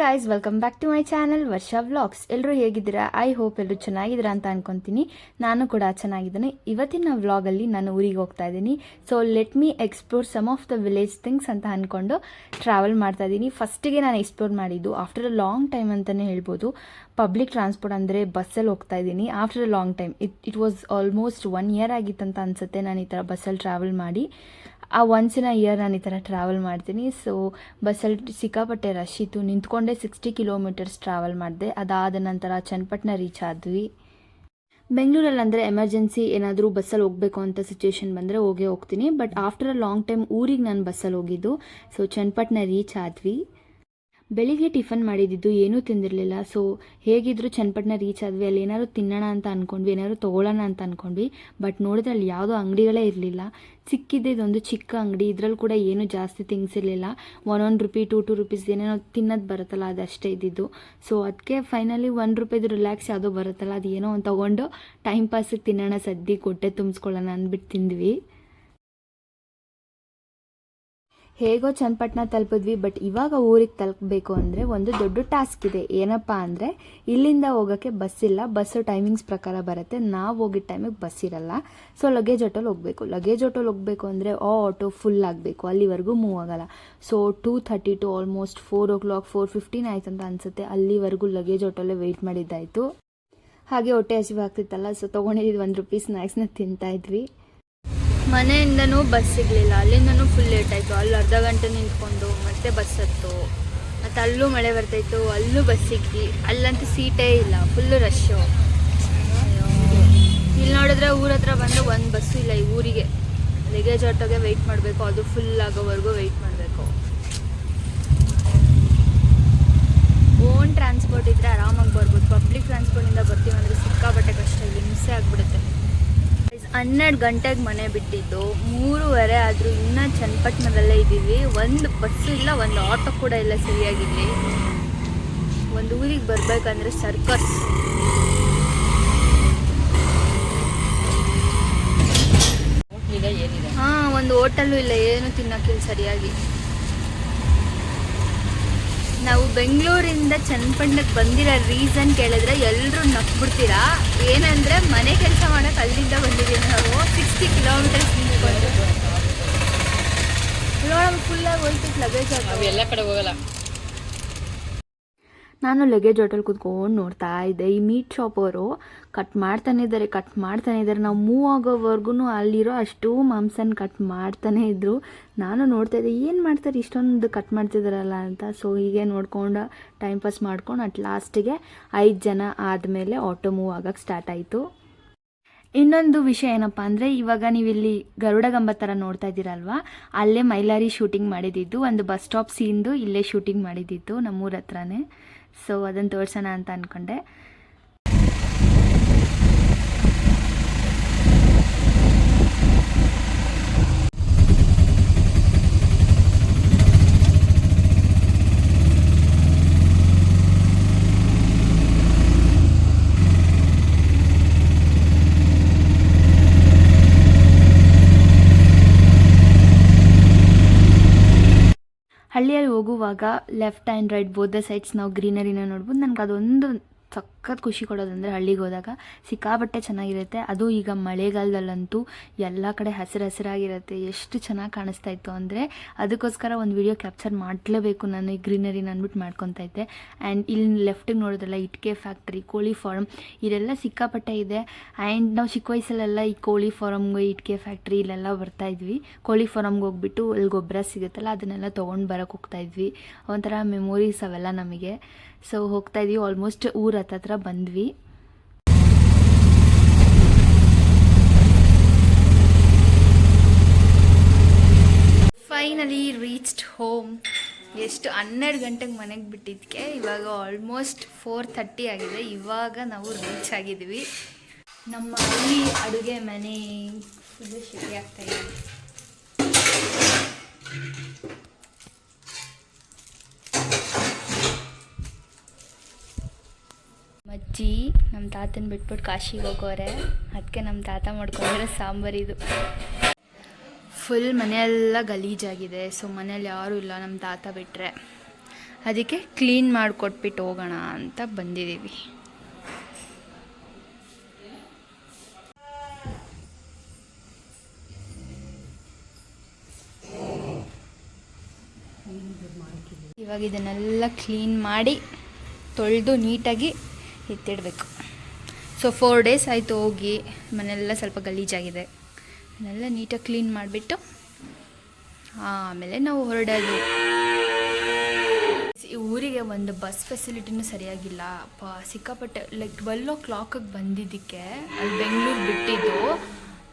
Guys welcome back to my channel Varsha vlogs ಎಲ್ಲರೂ ಹೇಗಿದ್ದೀರಾ? I hope ಎಲ್ಲರೂ ಚೆನ್ನಾಗಿದ್ದೀರಾ ಅಂತ ಅನ್ಕೊಂತೀನಿ. ನಾನು ಕೂಡ ಚೆನ್ನಾಗಿದ್ದೀನಿ. ಇವತ್ತಿನ ವ್ಲಾಗಲ್ಲಿ ನಾನು ಊರಿಗೆ ಹೋಗ್ತಾ ಇದ್ದೀನಿ. So let me explore some of the village things ಅಂತ ಅಂದ್ಕೊಂಡು ಟ್ರಾವೆಲ್ ಮಾಡ್ತಾ ಇದ್ದೀನಿ. ಫಸ್ಟಿಗೆ ನಾನು ಎಕ್ಸ್ಪ್ಲೋರ್ ಮಾಡಿದ್ದು ಆಫ್ಟರ್ ಅ ಲಾಂಗ್ ಟೈಮ್ ಅಂತಲೇ ಹೇಳ್ಬೋದು ಪಬ್ಲಿಕ್ ಟ್ರಾನ್ಸ್ಪೋರ್ಟ್ ಅಂದರೆ ಬಸ್ಸಲ್ಲಿ ಹೋಗ್ತಾ ಇದ್ದೀನಿ. After a long time it it was almost one year ಆಗಿತ್ತಂತ ಅನ್ಸುತ್ತೆ. ನಾನು ಈ ಥರ ಬಸ್ಸಲ್ಲಿ ಟ್ರಾವೆಲ್ ಮಾಡಿ. ಆ ಒನ್ಸ್ ಇನ್ ಅ ಇಯರ್ ನಾನು ಈ ಥರ ಟ್ರಾವೆಲ್ ಮಾಡ್ತೀನಿ. ಸೊ ಬಸ್ಸಲ್ಲಿ ಸಿಕ್ಕಾಪಟ್ಟೆ ರಶ್ ಇತ್ತು. ನಿಂತ್ಕೊಂಡೆ ಸಿಕ್ಸ್ಟಿ ಕಿಲೋಮೀಟರ್ಸ್ ಟ್ರಾವೆಲ್ ಮಾಡಿದೆ. ಅದಾದ ನಂತರ ಚನ್ನಪಟ್ಟಣ ರೀಚ್ ಆದ್ವಿ. ಬೆಂಗಳೂರಲ್ಲಿ ಅಂದರೆ ಎಮರ್ಜೆನ್ಸಿ ಏನಾದರೂ ಬಸ್ಸಲ್ಲಿ ಹೋಗಬೇಕು ಅಂತ ಸಿಚುವೇಶನ್ ಬಂದರೆ ಹೋಗೇ ಹೋಗ್ತೀನಿ. But after a long time ಊರಿಗೆ ನಾನು ಬಸ್ಸಲ್ಲಿ ಹೋಗಿದ್ದು. ಸೊ ಚನ್ನಪಟ್ಟಣ ರೀಚ್ ಆದ್ವಿ. ಬೆಳಿಗ್ಗೆ ಟಿಫನ್ ಮಾಡಿದ್ದು ಏನೂ ತಿಂದಿರಲಿಲ್ಲ. ಸೊ ಹೇಗಿದ್ರು ಚನ್ನಪಟ್ಟಣ ರೀಚ್ ಆದ್ವಿ. ಅಲ್ಲಿ ಏನಾದ್ರು ತಿನ್ನೋಣ ಅಂತ ಅಂದ್ಕೊಂಡ್ವಿ ಏನಾದ್ರು ತೊಗೊಳ್ಳೋಣ ಅಂತ ಅಂದ್ಕೊಂಡ್ವಿ ಬಟ್ ನೋಡಿದ್ರೆ ಅಲ್ಲಿ ಯಾವುದೋ ಅಂಗಡಿಗಳೇ ಇರಲಿಲ್ಲ. ಸಿಕ್ಕಿದ್ದೆ ಇದೊಂದು ಚಿಕ್ಕ ಅಂಗಡಿ. ಇದರಲ್ಲಿ ಕೂಡ ಏನು ಜಾಸ್ತಿ ಥಿಂಗ್ಸ್ ಇರಲಿಲ್ಲ. One one rupee two to rupees ಏನೇನೋ ತಿನ್ನೋದು ಬರುತ್ತಲ್ಲ ಅದಷ್ಟೇ ಇದ್ದಿದ್ದು. ಸೊ ಅದಕ್ಕೆ ಫೈನಲಿ ಒನ್ ರುಪೀದು ರಿಲ್ಯಾಕ್ಸ್ ಯಾವುದೋ ಬರುತ್ತಲ್ಲ ಅದು ಏನೋ ಒಂದು ತೊಗೊಂಡು ಟೈಮ್ ಪಾಸಿಗೆ ತಿನ್ನೋಣ ಸದ್ದಿ ಕೊಟ್ಟೆ ತುಂಬಿಸ್ಕೊಳ್ಳೋಣ ಅಂದ್ಬಿಟ್ಟು ತಿಂದ್ವಿ. ಹೇಗೋ ಚನ್ನಪಟ್ಟಣ ತಲುಪಿದ್ವಿ, ಬಟ್ ಇವಾಗ ಊರಿಗೆ ತಲುಪಬೇಕು ಅಂದರೆ ಒಂದು ದೊಡ್ಡ ಟಾಸ್ಕ್ ಇದೆ. ಏನಪ್ಪ ಅಂದರೆ, ಇಲ್ಲಿಂದ ಹೋಗೋಕ್ಕೆ ಬಸ್ ಇಲ್ಲ. ಬಸ್ಸು ಟೈಮಿಂಗ್ಸ್ ಪ್ರಕಾರ ಬರುತ್ತೆ. ನಾವು ಹೋಗಿದ್ದ ಟೈಮಿಗೆ ಬಸ್ ಇರಲ್ಲ. ಸೊ ಲಗೇಜ್ ಆಟೋಲಿ ಹೋಗಬೇಕು. ಲಗೇಜ್ ಆಟೋಲಿ ಹೋಗಬೇಕು ಅಂದರೆ, ಆ ಆಟೋ ಫುಲ್ ಆಗಬೇಕು. ಅಲ್ಲಿವರೆಗೂ ಮೂವ್ ಆಗಲ್ಲ. So two thirty to almost four o clock four fifteen ಆಯ್ತು ಅಂತ ಅನಿಸುತ್ತೆ. ಅಲ್ಲಿವರೆಗೂ ಲಗೇಜ್ ಆಟೋಲ್ಲೇ ವೆಯ್ಟ್ ಮಾಡಿದ್ದಾಯಿತು. ಹಾಗೆ ಹೊಟ್ಟೆ ಹಸಿವಾಗ್ತಿತ್ತಲ್ಲ ಸೊ ತೊಗೊಂಡಿದ್ದು ಒಂದು ರುಪೀಸ್ ಸ್ನ್ಯಾಕ್ಸ್ನ ತಿಂತಾ ಇದ್ವಿ. ಮನೆಯಿಂದನೂ ಬಸ್ ಸಿಗಲಿಲ್ಲ. ಅಲ್ಲಿಂದನೂ ಫುಲ್ ಲೇಟ್ ಆಯಿತು. ಅಲ್ಲಿ ಅರ್ಧ ಗಂಟೆ ನಿಂತ್ಕೊಂಡು ಮತ್ತೆ ಬಸ್ ಹತ್ತು. ಮತ್ತು ಅಲ್ಲೂ ಮಳೆ ಬರ್ತಾಯಿತ್ತು ಅಲ್ಲೂ ಬಸ್ ಸಿಕ್ಕಿ ಅಲ್ಲಂತೂ ಸೀಟೇ ಇಲ್ಲ. ಫುಲ್ಲು ರಶ್ಶು ಇಲ್ಲಿ ನೋಡಿದ್ರೆ ಊರ ಹತ್ರ ಬಂದರೆ ಒಂದು ಬಸ್ಸು ಇಲ್ಲ ಈ ಊರಿಗೆ. ಲಗೇಜ್ ಆಟೋಗೆ ವೆಯ್ಟ್ ಮಾಡಬೇಕು. ಅದು ಫುಲ್ ಆಗೋವರೆಗೂ ವೆಯ್ಟ್ ಮಾಡಬೇಕು. ಓನ್ ಟ್ರಾನ್ಸ್ಪೋರ್ಟ್ ಇದ್ದರೆ ಆರಾಮಾಗಿ ಬರ್ಬೋದು. ಪಬ್ಲಿಕ್ ಟ್ರಾನ್ಸ್ಪೋರ್ಟಿಂದ ಬರ್ತೀವಿ ಅಂದರೆ ಸಿಕ್ಕಾಬಟ್ಟೆ ಕಷ್ಟ. ಹಿಂಸೆ ಆಗಿಬಿಡುತ್ತೆ. ಹನ್ನೆರಡು ಗಂಟೆಗೆ ಮನೆ ಬಿಟ್ಟಿದ್ದು. ಮೂರುವರೆ ಆದರೂ ಇನ್ನೂ ಚನ್ನಪಟ್ಟಣದಲ್ಲೇ ಇದ್ದೀವಿ. ಒಂದು ಬಸ್ಸು ಇಲ್ಲ ಒಂದು ಆಟೋ ಕೂಡ ಇಲ್ಲ ಸರಿಯಾಗಿಲ್ಲಿ. ಒಂದು ಊರಿಗೆ ಬರಬೇಕಂದ್ರೆ ಸರ್ಕಸ್. ಹಾಂ ಒಂದು ಹೋಟೆಲ್ಲು ಇಲ್ಲ ಏನು ತಿನ್ನೋಕ್ಕಿಲ್ಲ ಸರಿಯಾಗಿ. ನಾವು ಬೆಂಗಳೂರಿಂದ ಚನ್ನಪಟ್ಟಣಕ್ಕೆ ಬಂದಿರೋ ರೀಸನ್ ಕೇಳಿದ್ರೆ ಎಲ್ಲರೂ ನಕ್ಬಿಡ್ತೀರಾ ಏನಂದರೆ ಮನೆ ಕೆಲಸ ಮಾಡಕ್ಕೆ ಅಲ್ಲಿಂದ ಬಂದಿದ್ದೀವಿ ನಾವು. ಸಿಕ್ಸ್ಟಿ ಕಿಲೋಮೀಟರ್ಸ್ ನಿಂತ್ಕೊಂಡು. ನೋಡೋಣ ಫುಲ್ಲಾಗಿ ಹೋಗ್ತಿತ್ತು ಲಗೇಜ್ ಎಲ್ಲ ಕಡೆ ಹೋಗಲ್ಲ. ನಾನು ಲಗೇಜ್ ಹೋಟೆಲ್ ಕುತ್ಕೊಂಡು ನೋಡ್ತಾ ಇದ್ದೆ. ಈ ಮೀಟ್ ಶಾಪ್ ಅವರು ಕಟ್ ಮಾಡ್ತಾನೆ ಇದ್ದಾರೆ ಕಟ್ ಮಾಡ್ತಾನೆ ಇದ್ದಾರೆ. ನಾವು ಮೂವ್ ಆಗೋವರೆಗೂ ಅಲ್ಲಿರೋ ಅಷ್ಟು ಮಾಂಸನ ಕಟ್ ಮಾಡ್ತಾನೆ ಇದ್ರು. ನಾನು ನೋಡ್ತಾ ಇದ್ದೆ, ಏನು ಮಾಡ್ತಾರೆ ಇಷ್ಟೊಂದು ಕಟ್ ಮಾಡ್ತಿದ್ದಾರಲ್ಲ ಅಂತ. ಸೊ ಹೀಗೆ ನೋಡ್ಕೊಂಡು ಟೈಮ್ ಪಾಸ್ ಮಾಡ್ಕೊಂಡು ಅಟ್ ಲಾಸ್ಟಿಗೆ ಐದು ಜನ ಆದಮೇಲೆ ಆಟೋ ಮೂವ್ ಆಗೋಕ್ಕೆ ಸ್ಟಾರ್ಟ್ ಆಯಿತು. ಇನ್ನೊಂದು ವಿಷಯ ಏನಪ್ಪ ಅಂದರೆ, ಇವಾಗ ನೀವು ಇಲ್ಲಿ ಗರುಡಗಂಬ ಥರ ನೋಡ್ತಾ ಇದ್ದೀರಲ್ವಾ? ಅಲ್ಲೇ ಮೈಲಾರಿ ಶೂಟಿಂಗ್ ಮಾಡಿದ್ದಿದ್ದು ಒಂದು ಬಸ್ ಸ್ಟಾಪ್ ಸೀನ್ದು ಇಲ್ಲೇ ಶೂಟಿಂಗ್ ಮಾಡಿದ್ದಿದ್ದು ನಮ್ಮೂರ ಹತ್ರನೇ. ಸೊ ಅದನ್ನು ತೋರ್ಸೋಣ ಅಂತ ಅಂದ್ಕೊಂಡೆ ಹಳ್ಳಿಯಲ್ಲಿ ಹೋಗುವಾಗ left and right both sides ನಾವು ಗ್ರೀನರಿನ ನೋಡ್ಬೋದು. ನನಗೆ ಅದೊಂದು ಸಖತ್ ಖುಷಿ ಕೊಡೋದಂದರೆ ಹಳ್ಳಿಗೆ ಹೋದಾಗ ಸಿಕ್ಕಾಬಟ್ಟೆ ಚೆನ್ನಾಗಿರುತ್ತೆ. ಅದು ಈಗ ಮಳೆಗಾಲದಲ್ಲಂತೂ ಎಲ್ಲ ಕಡೆ ಹಸಿರು ಹಸಿರಾಗಿರುತ್ತೆ ಎಷ್ಟು ಚೆನ್ನಾಗಿ ಕಾಣಿಸ್ತಾ ಇತ್ತು ಅಂದರೆ ಅದಕ್ಕೋಸ್ಕರ ಒಂದು ವಿಡಿಯೋ ಕ್ಯಾಪ್ಚರ್ ಮಾಡಲೇಬೇಕು ನಾನು ಈ ಗ್ರೀನರಿನ ಅಂದ್ಬಿಟ್ಟು ಮಾಡ್ಕೊತಾ ಇದ್ದೆ. ಆ್ಯಂಡ್ ಇಲ್ಲಿ ಲೆಫ್ಟಿಗೆ ನೋಡೋದಲ್ಲ ಇಟ್ಕೆ ಫ್ಯಾಕ್ಟ್ರಿ ಕೋಳಿ ಫಾರ್ಮ್ ಇದೆಲ್ಲ ಸಿಕ್ಕಾಪಟ್ಟೆ ಇದೆ. ಆ್ಯಂಡ್ ನಾವು ಚಿಕ್ಕ ವಯಸ್ಸಲ್ಲೆಲ್ಲ ಈ ಕೋಳಿ ಫಾರಮ್ಗೆ ಇಟ್ಕೆ ಫ್ಯಾಕ್ಟ್ರಿ ಇಲ್ಲೆಲ್ಲ ಬರ್ತಾ ಇದ್ವಿ. ಕೋಳಿ ಫಾರಮ್ಗೆ ಹೋಗ್ಬಿಟ್ಟು ಅಲ್ಲಿ ಗೊಬ್ಬರ ಸಿಗುತ್ತಲ್ಲ ಅದನ್ನೆಲ್ಲ ತೊಗೊಂಡು ಬರೋಕೆ ಹೋಗ್ತಾ ಇದ್ವಿ. ಒಂಥರ ಮೆಮೊರೀಸ್ ಅವೆಲ್ಲ ನಮಗೆ. ಸೊ ಹೋಗ್ತಾ ಇದ್ವಿ. ಆಲ್ಮೋಸ್ಟ್ ಊರ ಹತ್ತತ್ರ ಬಂದ್ವಿ. ಫೈನಲಿ ರೀಚ್ಡ್ ಹೋಮ್ ಎಷ್ಟು ಹನ್ನೆರಡು ಗಂಟೆಗೆ ಮನೆಗೆ ಬಿಟ್ಟಿದ್ದಕ್ಕೆ ಇವಾಗ ಆಲ್ಮೋಸ್ಟ್ ಫೋರ್ ಥರ್ಟಿ ಆಗಿದೆ. ಇವಾಗ ನಾವು ರೀಚ್ ಆಗಿದ್ವಿ ನಮ್ಮ ಹಳ್ಳಿ ಅಡುಗೆ ಮನೆ ಫುಲ್ಲು ಆಗ್ತಾ ಇದೆ ಅಜ್ಜಿ ನಮ್ಮ ತಾತನ ಬಿಟ್ಬಿಟ್ಟು ಕಾಶಿಗೆ ಹೋಗೋರೆ. ಅದಕ್ಕೆ ನಮ್ಮ ತಾತ ಮಾಡ್ಕೊಂಡಿರೋ ಸಾಂಬಾರಿದು ಫುಲ್ ಮನೆಯೆಲ್ಲ ಗಲೀಜಾಗಿದೆ ಸೊ ಮನೇಲಿ ಯಾರೂ ಇಲ್ಲ ನಮ್ಮ ತಾತ ಬಿಟ್ಟರೆ ಅದಕ್ಕೆ ಕ್ಲೀನ್ ಮಾಡಿಕೊಟ್ಬಿಟ್ಟು ಹೋಗೋಣ ಅಂತ ಬಂದಿದ್ದೀವಿ. ಇವಾಗ ಇದನ್ನೆಲ್ಲ ಕ್ಲೀನ್ ಮಾಡಿ ತೊಳೆದು ನೀಟಾಗಿ ಎತ್ತಿಡಬೇಕು ಸೊ ಫೋರ್ ಡೇಸ್ ಆಯಿತು ಹೋಗಿ ಮನೆಲ್ಲ ಸ್ವಲ್ಪ ಗಲೀಜಾಗಿದೆ. ಅದನ್ನೆಲ್ಲ ನೀಟಾಗಿ ಕ್ಲೀನ್ ಮಾಡಿಬಿಟ್ಟು, ಆಮೇಲೆ ನಾವು ಹೊರಡೋದು. ಊರಿಗೆ ಒಂದು ಬಸ್ ಫೆಸಿಲಿಟಿನೂ ಸರಿಯಾಗಿಲ್ಲ. ಪ ಸಿಕ್ಕಾಪಟ್ಟೆ ಲೈಕ್ ಟ್ವೆಲ್ ಓ ಕ್ಲಾಕಿಗೆ ಬಂದಿದ್ದಕ್ಕೆ ಅಲ್ಲಿ ಬೆಂಗಳೂರು ಬಿಟ್ಟಿದ್ದು.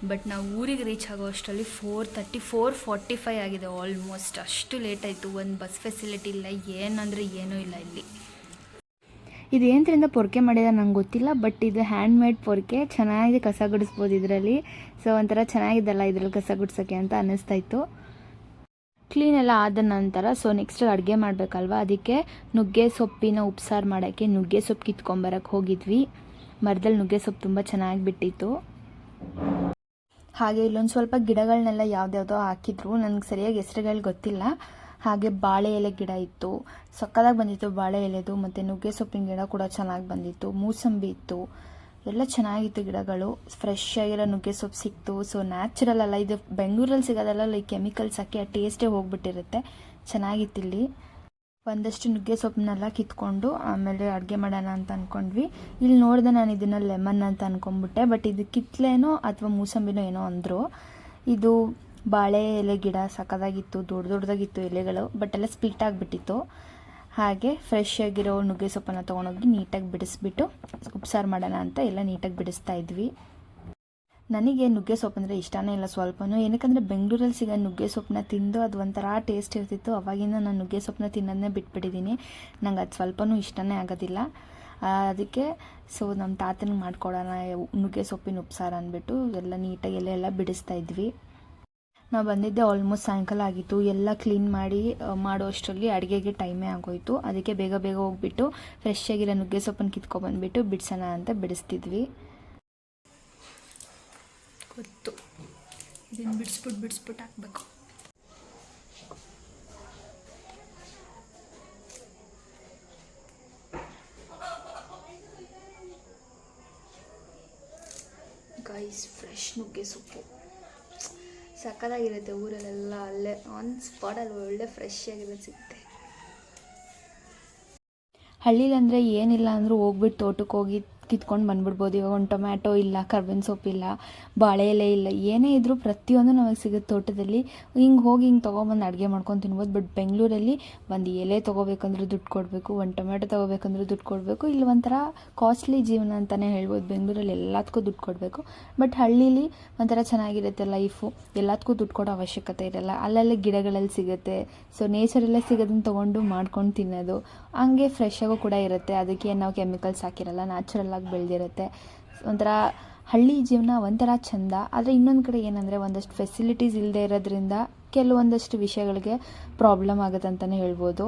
ಬಟ್ ನಾವು ಊರಿಗೆ ರೀಚ್ ಆಗೋ ಅಷ್ಟರಲ್ಲಿ four thirty four forty five ಆಗಿದೆ ಆಲ್ಮೋಸ್ಟ್ ಅಷ್ಟು ಲೇಟ್ ಆಯಿತು. ಒಂದು ಬಸ್ ಫೆಸಿಲಿಟಿ ಇಲ್ಲ. ಏನಂದರೆ ಏನೂ ಇಲ್ಲ ಇಲ್ಲಿ. ಇದು ಏನರಿಂದ ಪೊರ್ಕೆ ಮಾಡಿದ ನಂಗೆ ಗೊತ್ತಿಲ್ಲ ಬಟ್ ಇದು ಹ್ಯಾಂಡ್ ಮೇಡ್ ಪೊರ್ಕೆ. ಚೆನ್ನಾಗಿ ಕಸ ಗುಡಿಸ್ಬೋದು ಇದರಲ್ಲಿ. ಸೊ ಒಂಥರ ಚೆನ್ನಾಗಿದ್ದಲ್ಲ ಇದ್ರಲ್ಲಿ ಕಸ ಗುಡ್ಸೋಕ್ಕೆ ಅಂತ ಅನ್ನಿಸ್ತಾ ಇತ್ತು. ಕ್ಲೀನ್ ಎಲ್ಲ ಆದ ನಂತರ ಸೊ ನೆಕ್ಸ್ಟ್ ಅಡುಗೆ ಮಾಡಬೇಕಲ್ವ? ಅದಕ್ಕೆ ನುಗ್ಗೆ ಸೊಪ್ಪಿನ ಉಪ್ಸಾರು ಮಾಡೋಕ್ಕೆ ನುಗ್ಗೆ ಸೊಪ್ಪು ಕಿತ್ಕೊಂಬರಕ್ಕೆ ಹೋಗಿದ್ವಿ. ಮರದಲ್ಲಿ ನುಗ್ಗೆ ಸೊಪ್ಪು ತುಂಬ ಚೆನ್ನಾಗಿ ಬಿಟ್ಟಿತ್ತು. ಹಾಗೆ ಇಲ್ಲೊಂದು ಸ್ವಲ್ಪ ಗಿಡಗಳನ್ನೆಲ್ಲ ಯಾವ್ದ್ಯಾವುದೋ ಹಾಕಿದ್ರು. ನನಗೆ ಸರಿಯಾಗಿ ಹೆಸರುಗಳು ಗೊತ್ತಿಲ್ಲ. ಹಾಗೆ ಬಾಳೆ ಎಲೆ ಗಿಡ ಇತ್ತು. ಸಕ್ಕದಾಗಿ ಬಂದಿತ್ತು ಬಾಳೆ ಎಲೆದು, ಮತ್ತು ನುಗ್ಗೆ ಸೊಪ್ಪಿನ ಗಿಡ ಕೂಡ ಚೆನ್ನಾಗಿ ಬಂದಿತ್ತು. ಮೂಸಂಬಿ ಇತ್ತು. ಎಲ್ಲ ಚೆನ್ನಾಗಿತ್ತು ಗಿಡಗಳು. ಫ್ರೆಶ್ ಆಗಿರೋ ನುಗ್ಗೆ ಸೊಪ್ಪು ಸಿಕ್ತು. ಸೊ ನ್ಯಾಚುರಲ್ ಅಲ್ಲ. ಇದು ಬೆಂಗಳೂರಲ್ಲಿ ಸಿಗೋದಲ್ಲ ಲೈಕ್ ಕೆಮಿಕಲ್ಸ್ ಹಾಕಿ ಆ ಟೇಸ್ಟೇ ಹೋಗ್ಬಿಟ್ಟಿರುತ್ತೆ. ಚೆನ್ನಾಗಿತ್ತು ಇಲ್ಲಿ. ಒಂದಷ್ಟು ನುಗ್ಗೆ ಸೊಪ್ಪನ್ನೆಲ್ಲ ಕಿತ್ಕೊಂಡು ಆಮೇಲೆ ಅಡುಗೆ ಮಾಡೋಣ ಅಂತ ಅಂದ್ಕೊಂಡ್ವಿ ಇಲ್ಲಿ ನೋಡಿದೆ ನಾನು ಇದನ್ನು ಲೆಮನ್ ಅಂತ ಅಂದ್ಕೊಂಡ್ಬಿಟ್ಟೆ ಬಟ್ ಇದು ಕಿತ್ಲೇನೋ ಅಥವಾ ಮೂಸಂಬಿನೋ ಏನೋ ಅಂದರು. ಇದು ಬಾಳೆ ಎಲೆ ಗಿಡ ಸಕ್ಕದಾಗಿತ್ತು, ದೊಡ್ಡ ದೊಡ್ಡದಾಗಿತ್ತು ಎಲೆಗಳು ಬಟ್ ಎಲ್ಲ ಸ್ಪ್ಲಿಟ್ ಆಗಿಬಿಟ್ಟಿತ್ತು. ಹಾಗೆ ಫ್ರೆಶ್ ಆಗಿರೋ ನುಗ್ಗೆ ಸೊಪ್ಪನ್ನು ತೊಗೊಂಡೋಗಿ ನೀಟಾಗಿ ಬಿಡಿಸ್ಬಿಟ್ಟು ಉಪ್ಸಾರು ಮಾಡೋಣ ಅಂತ ಎಲ್ಲ ನೀಟಾಗಿ ಬಿಡಿಸ್ತಾ ಇದ್ವಿ. ನನಗೆ ನುಗ್ಗೆ ಸೊಪ್ಪು ಅಂದರೆ ಇಷ್ಟನೇ ಇಲ್ಲ ಸ್ವಲ್ಪನೂ. ಏನಕ್ಕಂದರೆ ಬೆಂಗಳೂರಲ್ಲಿ ಸಿಗೋ ನುಗ್ಗೆ ಸೊಪ್ಪನ್ನ ತಿಂದು ಅದು ಒಂಥರ ಟೇಸ್ಟ್ ಇರ್ತಿತ್ತು. ಅವಾಗಿಂದ ನಾನು ನುಗ್ಗೆ ಸೊಪ್ಪನ್ನ ತಿನ್ನೋದನ್ನೇ ಬಿಟ್ಬಿಟ್ಟಿದ್ದೀನಿ. ನಂಗೆ ಅದು ಸ್ವಲ್ಪನೂ ಇಷ್ಟನೇ ಆಗೋದಿಲ್ಲ. ಅದಕ್ಕೆ ಸೊ ನಮ್ಮ ತಾತನಿಗೆ ಮಾಡ್ಕೊಡೋಣ, ನುಗ್ಗೆ ಸೊಪ್ಪಿನ ಉಪ್ಸಾರು ಅಂದ್ಬಿಟ್ಟು ಎಲ್ಲ ನೀಟಾಗಿ ಎಲೆ ಎಲ್ಲ ಬಿಡಿಸ್ತಾ ಇದ್ವಿ. ನಾವು ಬಂದಿದ್ದೆ ಆಲ್ಮೋಸ್ಟ್ ಸಾಯಂಕಾಲ ಆಗಿತ್ತು. ಎಲ್ಲ ಕ್ಲೀನ್ ಮಾಡಿ ಮಾಡೋ ಅಷ್ಟರಲ್ಲಿ ಅಡುಗೆಗೆ ಟೈಮೇ ಆಗೋಯಿತು. ಅದಕ್ಕೆ ಬೇಗ ಬೇಗ ಹೋಗ್ಬಿಟ್ಟು ಫ್ರೆಶ್ ಆಗಿರೋ ನುಗ್ಗೆ ಸೊಪ್ಪನ್ನು ಕಿತ್ಕೊಬಂದ್ಬಿಟ್ಟು ಬಿಡಿಸೋಣ ಅಂತ ಬಿಡಿಸ್ತಿದ್ವಿ. ಗೊತ್ತು. ಇದನ್ನು ಬಿಡಿಸ್ಬಿಟ್ಟು ಬಿಡಿಸ್ಬಿಟ್ಟು ಹಾಕ್ಬೇಕು. ಗೈಸ್ ಫ್ರೆಶ್ ನುಗ್ಗೆ ಸೊಪ್ಪು. ಸಕ್ಕತ್ತಾಗಿರುತ್ತೆ ಊರಲ್ಲೆಲ್ಲ, ಅಲ್ಲೇ ಆನ್ ಸ್ಪಾಟಲ್ಲಿ ಒಳ್ಳೆ ಫ್ರೆಶ್ ಆಗಿರೋದು ಸಿಗುತ್ತೆ. ಹಳ್ಳಿಲಂದರೆ ಏನಿಲ್ಲ ಅಂದರೂ ಹೋಗ್ಬಿಟ್ಟು ತೋಟಕ್ಕೆ ಹೋಗಿ ಕಿತ್ಕೊಂಡು ಬಂದ್ಬಿಡ್ಬೋದು. ಇವಾಗ ಒಂದು ಟೊಮ್ಯಾಟೊ ಇಲ್ಲ, ಕರ್ಬೇವಿನ ಸೊಪ್ಪಿಲ್ಲ ಬಾಳೆ ಎಲೆ ಇಲ್ಲ, ಏನೇ ಇದ್ದರೂ ಪ್ರತಿಯೊಂದು ನಮಗೆ ಸಿಗುತ್ತೆ ತೋಟದಲ್ಲಿ. ಹಿಂಗೆ ಹೋಗಿ ಹಿಂಗೆ ತೊಗೊಬಂದು ಅಡುಗೆ ಮಾಡ್ಕೊಂಡು ತಿನ್ಬೋದು. ಬಟ್ ಬೆಂಗಳೂರಲ್ಲಿ ಒಂದು ಎಲೆ ತೊಗೋಬೇಕಂದ್ರೂ ದುಡ್ಡು ಕೊಡಬೇಕು, ಒಂದು ಟೊಮ್ಯಾಟೊ ತೊಗೋಬೇಕಂದ್ರೂ ದುಡ್ಡು ಕೊಡಬೇಕು. ಇಲ್ಲಿ ಒಂಥರ ಕಾಸ್ಟ್ಲಿ ಜೀವನ ಅಂತಲೇ ಹೇಳ್ಬೋದು. ಬೆಂಗಳೂರಲ್ಲಿ ಎಲ್ಲದಕ್ಕೂ ದುಡ್ಡು ಕೊಡಬೇಕು. ಬಟ್ ಹಳ್ಳೀಲಿ ಒಂಥರ ಚೆನ್ನಾಗಿರುತ್ತೆ ಲೈಫು ಎಲ್ಲದಕ್ಕೂ ದುಡ್ಡು ಕೊಡೋ ಅವಶ್ಯಕತೆ ಇರಲ್ಲ. ಅಲ್ಲಲ್ಲೇ ಗಿಡಗಳಲ್ಲಿ ಸಿಗುತ್ತೆ. ಸೊ ನೇಚರೆಲ್ಲ ಸಿಗೋದನ್ನ ತೊಗೊಂಡು ಮಾಡ್ಕೊಂಡು ತಿನ್ನೋದು. ಹಂಗೆ ಫ್ರೆಶ್ ಆಗೋ ಕೂಡ ಇರುತ್ತೆ. ಅದಕ್ಕೆ ನಾವು ಕೆಮಿಕಲ್ಸ್ ಹಾಕಿರಲ್ಲ ನ್ಯಾಚುರಲ್ ಆಗಿ ಬೆಳೆದಿರುತ್ತೆ. ಒಂಥರ ಹಳ್ಳಿ ಜೀವನ ಒಂಥರ ಚೆಂದ. ಆದರೆ ಇನ್ನೊಂದು ಕಡೆ ಏನಂದರೆ ಒಂದಷ್ಟು ಫೆಸಿಲಿಟೀಸ್ ಇಲ್ಲದೆ ಇರೋದ್ರಿಂದ ಕೆಲವೊಂದಷ್ಟು ವಿಷಯಗಳಿಗೆ ಪ್ರಾಬ್ಲಮ್ ಆಗುತ್ತೆ ಅಂತಲೇ ಹೇಳ್ಬೋದು.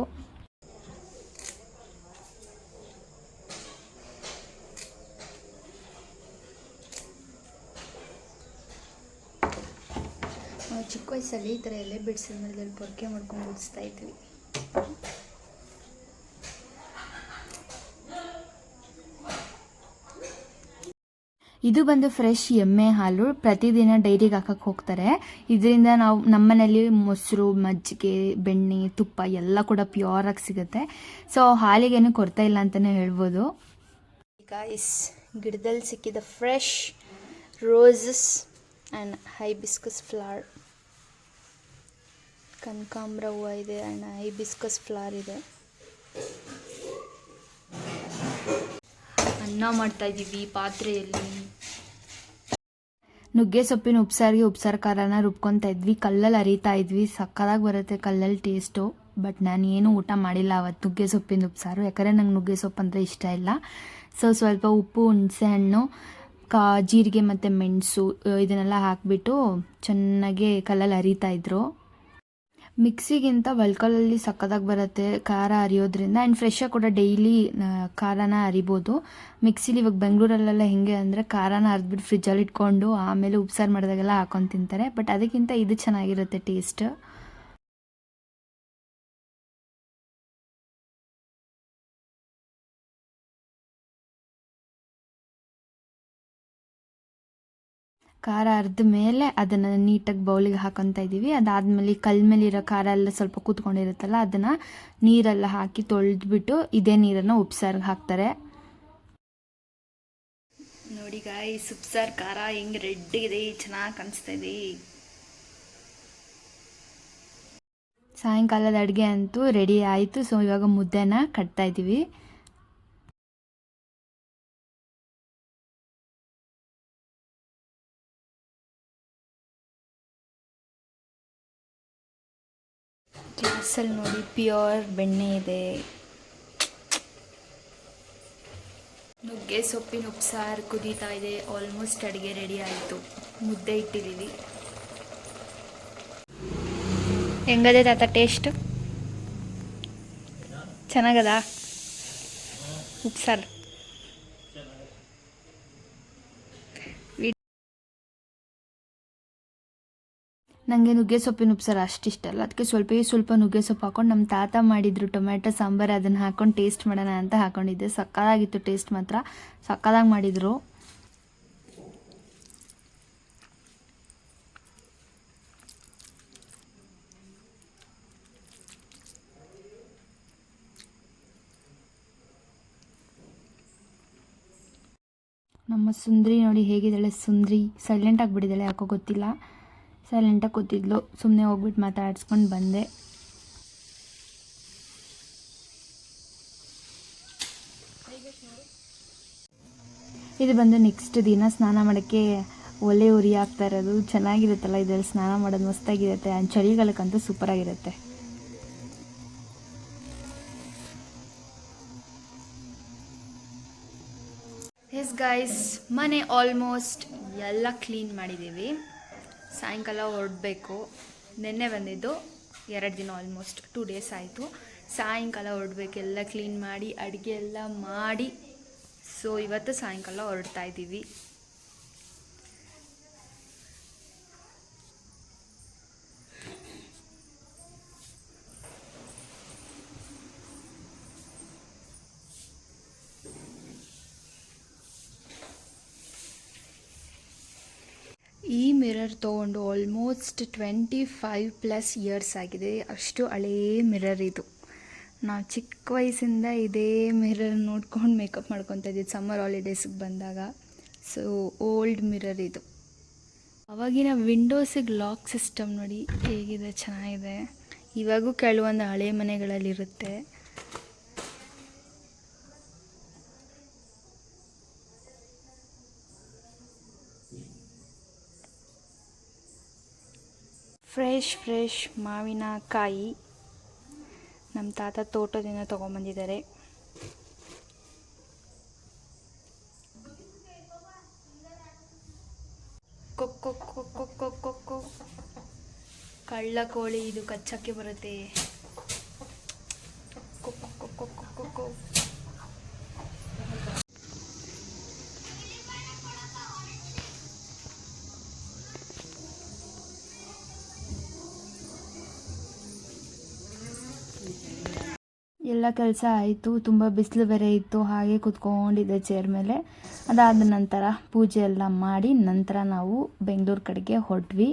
ಚಿಕ್ಕ ವಯಸ್ಸಲ್ಲಿ ಈ ಥರ ಎಲೆ ಬಿಡಿಸಿದ ಮೇಲೆ ಪೊರ್ಕೆ ಮಾಡ್ಕೊಂಡು ಬಿಡಿಸ್ತಾ ಇದ್ವಿ. ಇದು ಬಂದು ಫ್ರೆಶ್ ಎಮ್ಮೆ ಹಾಲು ಪ್ರತಿದಿನ ಡೈರಿಗೆ ಹಾಕಕ್ಕೆ ಹೋಗ್ತಾರೆ. ಇದರಿಂದ ನಾವು ನಮ್ಮನೇಲಿ ಮೊಸರು, ಮಜ್ಜಿಗೆ, ಬೆಣ್ಣೆ, ತುಪ್ಪ ಎಲ್ಲ ಕೂಡ ಪ್ಯೂರ್ ಆಗಿ ಸಿಗುತ್ತೆ. ಸೊ ಹಾಲಿಗೇನು ಕೊಡ್ತಾ ಇಲ್ಲ ಅಂತಲೇ ಹೇಳ್ಬೋದು. ಗಾಯ್ಸ್ ಗಿಡದಲ್ಲಿ ಸಿಕ್ಕಿದ fresh roses and hibiscus flower ಕನಕಾಂಬ್ರ ಹೂವು ಇದೆ ಆ್ಯಂಡ್ ಹೈಬಿಸ್ಕಸ್ ಫ್ಲವರ್ ಇದೆ. ಅನ್ನ ಮಾಡ್ತಾ ಇದ್ದೀವಿ ಪಾತ್ರೆಯಲ್ಲಿ. ನುಗ್ಗೆ ಸೊಪ್ಪಿನ ಉಪ್ಸಾರಿಗೆ ಉಪ್ಸಾರು ಖಾರನ ರುಬ್ಕೊತಾ ಇದ್ವಿ. ಕಲ್ಲಲ್ಲಿ ಅರಿತಾ ಇದ್ವಿ. ಸಕ್ಕದಾಗಿ ಬರುತ್ತೆ ಕಲ್ಲಲ್ಲಿ ಟೇಸ್ಟು ಬಟ್ ನಾನು ಏನು ಊಟ ಮಾಡಿಲ್ಲ ಅವತ್ತು ನುಗ್ಗೆ ಸೊಪ್ಪಿನ ಉಪ್ಸಾರು. ಯಾಕಂದರೆ ನಂಗೆ ನುಗ್ಗೆ ಸೊಪ್ಪು ಅಂದರೆ ಇಷ್ಟ ಇಲ್ಲ. ಸೊ ಸ್ವಲ್ಪ ಉಪ್ಪು, ಹುಣಸೆ ಹಣ್ಣು, ಕಾ, ಜೀರಿಗೆ ಮತ್ತು ಮೆಣಸು, ಇದನ್ನೆಲ್ಲ ಹಾಕಿಬಿಟ್ಟು ಚೆನ್ನಾಗಿ ಕಲ್ಲಲ್ಲಿ ಅರಿತಾ ಇದ್ರು. ಮಿಕ್ಸಿಗಿಂತ ಒಳ್ಕಲಲ್ಲಿ ಸಕ್ಕದಾಗಿ ಬರುತ್ತೆ, ಖಾರ ಅರಿಯೋದ್ರಿಂದ ಆ್ಯಂಡ್ ಫ್ರೆಶ್ಶಾಗಿ ಕೂಡ ಡೈಲಿ ಖಾರನ ಅರಿಬೋದು ಮಿಕ್ಸಿಲಿ ಇವಾಗ ಬೆಂಗಳೂರಲ್ಲೆಲ್ಲ ಹೆಂಗೆ ಅಂದರೆ ಖಾರನ ಅರ್ದ್ಬಿಟ್ಟು ಫ್ರಿಜ್ಜಲ್ಲಿ ಇಟ್ಕೊಂಡು ಆಮೇಲೆ ಉಪ್ಸಾರು ಮಾಡಿದಾಗೆಲ್ಲ ಹಾಕೊಂಡು ತಿಂತಾರೆ. ಬಟ್ ಅದಕ್ಕಿಂತ ಇದು ಚೆನ್ನಾಗಿರುತ್ತೆ ಟೇಸ್ಟ್ ಖಾರ ಅರ್ಧ ಮೇಲೆ ಅದನ್ನು ನೀಟಾಗಿ ಬೌಲಿಗೆ ಹಾಕೊತಾ ಇದ್ದೀವಿ. ಅದಾದಮೇಲೆ ಕಲ್ ಮೇಲಿರೋ ಖಾರ ಎಲ್ಲ ಸ್ವಲ್ಪ ಕೂತ್ಕೊಂಡಿರುತ್ತಲ್ಲ ಅದನ್ನು ನೀರೆಲ್ಲ ಹಾಕಿ ತೊಳೆದ್ಬಿಟ್ಟು ಇದೇ ನೀರನ್ನು ಉಪ್ಸಾರಿಗೆ ಹಾಕ್ತಾರೆ. ನೋಡಿ ಗಾಯ್ ಉಪ್ಸಾರು ಖಾರ ಹೆಂಗೆ ರೆಡ್ ಇದೆ ಚೆನ್ನಾಗಿ ಕಾಣಿಸ್ತಾ ಇದೆ. ಸಾಯಂಕಾಲದ ಅಡುಗೆ ಅಂತೂ ರೆಡಿ ಆಯಿತು. ಸೊ ಇವಾಗ ಮುದ್ದೆನ ಕಟ್ತಾ ಇದ್ದೀವಿ. ಗ್ಲಾಸಲ್ಲಿ ನೋಡಿ, ಪ್ಯೂರ್ ಬೆಣ್ಣೆ ಇದೆ. ನುಗ್ಗೆ ಸೊಪ್ಪಿನ ಉಪ್ಸಾರು ಕುದೀತಾ ಇದೆ ಆಲ್ಮೋಸ್ಟ್ ಅಡುಗೆ ರೆಡಿ ಆಯಿತು. ಮುದ್ದೆ ಇಟ್ಟಿದ್ದೀವಿ. ಹೆಂಗದೆ ತಾತ ಟೇಸ್ಟ್ ಚೆನ್ನಾಗದ? ಉಪ್ಸಾರು. ನನಗೆ ನುಗ್ಗೆ ಸೊಪ್ಪಿನ ಉಪ್ಸಾರು ಅಷ್ಟಿಷ್ಟ ಅಲ್ಲ. ಅದಕ್ಕೆ ಸ್ವಲ್ಪ ಸ್ವಲ್ಪ ನುಗ್ಗೆ ಸೊಪ್ಪು ಹಾಕೊಂಡು ನಮ್ಮ ತಾತ ಮಾಡಿದ್ರು ಟೊಮೆಟೊ ಸಾಂಬಾರು ಅದನ್ನು ಹಾಕೊಂಡು ಟೇಸ್ಟ್ ಮಾಡೋಣ ಅಂತ ಹಾಕೊಂಡಿದ್ದೆ. ಸಕ್ಕದಾಗಿತ್ತು ಟೇಸ್ಟ್ ಮಾತ್ರ. ಸಕ್ಕದಾಗಿ ಮಾಡಿದರು. ನಮ್ಮ ಸುಂದ್ರಿ ನೋಡಿ ಹೇಗಿದ್ದಾಳೆ. ಸುಂದ್ರಿ ಸೈಲೆಂಟ್ ಆಗಿಬಿಟ್ಟಿದ್ದಾಳೆ ಯಾಕೋ ಗೊತ್ತಿಲ್ಲ. ಸೈಲೆಂಟಾಗಿ ಕೂತಿದ್ಲು. ಸುಮ್ಮನೆ ಹೋಗ್ಬಿಟ್ಟು ಮಾತಾಡಿಸ್ಕೊಂಡು ಬಂದೆ. ಇದು ಬಂದು ನೆಕ್ಸ್ಟ್ ದಿನ ಸ್ನಾನ ಮಾಡೋಕ್ಕೆ ಒಲೆ ಉರಿ ಹಾಕ್ತಾ ಇರೋದು. ಚೆನ್ನಾಗಿರುತ್ತಲ್ಲ ಇದರಲ್ಲಿ ಸ್ನಾನ ಮಾಡೋದು. ಮಸ್ತಾಗಿರುತ್ತೆ. ಆ್ಯಂಡ್ ಚಳಿಗಾಲಕ್ಕಂತೂ ಸೂಪರಾಗಿರುತ್ತೆ. ಎಸ್ ಗೈಸ್ ಮನೆ ಆಲ್ಮೋಸ್ಟ್ ಎಲ್ಲ ಕ್ಲೀನ್ ಮಾಡಿದ್ದೀವಿ. ಸಾಯಂಕಾಲ ಹೊರಡಬೇಕು. ನಿನ್ನೆ ಬಂದಿದ್ದು ಎರಡು ದಿನ ಆಲ್ಮೋಸ್ಟ್ ಟೂ ಡೇಸ್ ಆಯಿತು. ಸಾಯಂಕಾಲ ಹೊರಡ್ಬೇಕು, ಎಲ್ಲ ಕ್ಲೀನ್ ಮಾಡಿ, ಅಡುಗೆ ಎಲ್ಲ ಮಾಡಿ. ಸೊ ಇವತ್ತು ಸಾಯಂಕಾಲ ಹೊರಡ್ತಾ ಇದ್ದೀವಿ ಈ ಮಿರರ್ ತೊಗೊಂಡು almost twenty five plus years ಆಗಿದೆ. ಅಷ್ಟು ಹಳೇ ಮಿರರ್ ಇದು. ನಾವು ಚಿಕ್ಕ ವಯಸ್ಸಿಂದ ಇದೇ ಮಿರರ್ ನೋಡ್ಕೊಂಡು ಮೇಕಪ್ ಮಾಡ್ಕೊತಾ ಇದ್ದಿದ್ದು ಸಮ್ಮರ್ ಹಾಲಿಡೇಸ್ಗೆ ಬಂದಾಗ. ಸೊ ಓಲ್ಡ್ ಮಿರರ್ ಇದು. ಅವಾಗಿನ ವಿಂಡೋಸಿಗೆ ಲಾಕ್ ಸಿಸ್ಟಮ್ ನೋಡಿ ಹೇಗಿದೆ, ಚೆನ್ನಾಗಿದೆ. ಇವಾಗೂ ಕೆಲವೊಂದು ಹಳೆ ಮನೆಗಳಲ್ಲಿರುತ್ತೆ. ಫ್ರೆಶ್ ಫ್ರೆಶ್ ಮಾವಿನಕಾಯಿ ನಮ್ಮ ತಾತ ತೋಟದಿಂದ ತೊಗೊಂಬಂದಿದ್ದಾರೆ ಕೊಕ್ಕೊ ಕೊಕ್ಕೊ ಕಳ್ಳ ಕೋಳಿ ಇದು ಕಚ್ಚಕ್ಕೆ ಬರುತ್ತೆ ಕೊಕ್ಕೊ ಕೊಕ್ಕೊ ಕೊಕ್ಕೊ ಎಲ್ಲ ಕೆಲಸ ಆಯಿತು, ತುಂಬ ಬಿಸಿಲು ಬೇರೆ ಇತ್ತು, ಹಾಗೆ ಕುತ್ಕೊಂಡಿದ್ದೆ ಚೇರ್ ಮೇಲೆ. ಅದಾದ ನಂತರ ಪೂಜೆ ಎಲ್ಲ ಮಾಡಿ ನಂತರ ನಾವು ಬೆಂಗಳೂರು ಕಡೆಗೆ ಹೊರಟ್ವಿ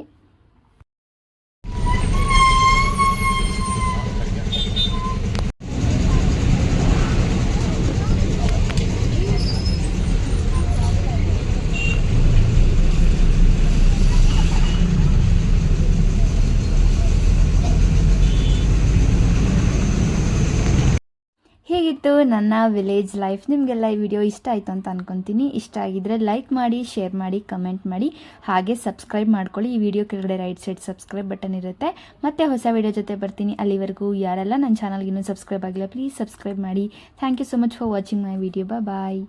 ಹೀಗಿತ್ತು ನನ್ನ ವಿಲೇಜ್ ಲೈಫ್ ನಿಮಗೆಲ್ಲ ಈ ವಿಡಿಯೋ ಇಷ್ಟ ಆಯಿತು ಅಂತ ಅನ್ಕೊತೀನಿ. ಇಷ್ಟ ಆಗಿದ್ರೆ ಲೈಕ್ ಮಾಡಿ ಶೇರ್ ಮಾಡಿ ಕಮೆಂಟ್ ಮಾಡಿ. ಹಾಗೆ ಸಬ್ಸ್ಕ್ರೈಬ್ ಮಾಡ್ಕೊಳ್ಳಿ. ಈ ವಿಡಿಯೋ ಕೆಳಗಡೆ ರೈಟ್ ಸೈಡ್ ಸಬ್ಸ್ಕ್ರೈಬ್ ಬಟನ್ ಇರುತ್ತೆ. ಮತ್ತೆ ಹೊಸ ವಿಡಿಯೋ ಜೊತೆ ಬರ್ತೀನಿ. ಅಲ್ಲಿವರೆಗೂ ಯಾರೆಲ್ಲ ನನ್ನ ಚಾನಲ್ಗೆ ಇನ್ನೂ ಸಬ್ಸ್ಕ್ರೈಬ್ ಆಗಿಲ್ಲ ಪ್ಲೀಸ್ ಸಬ್ಸ್ಕ್ರೈಬ್ ಮಾಡಿ. Thank you so much for watching my video bye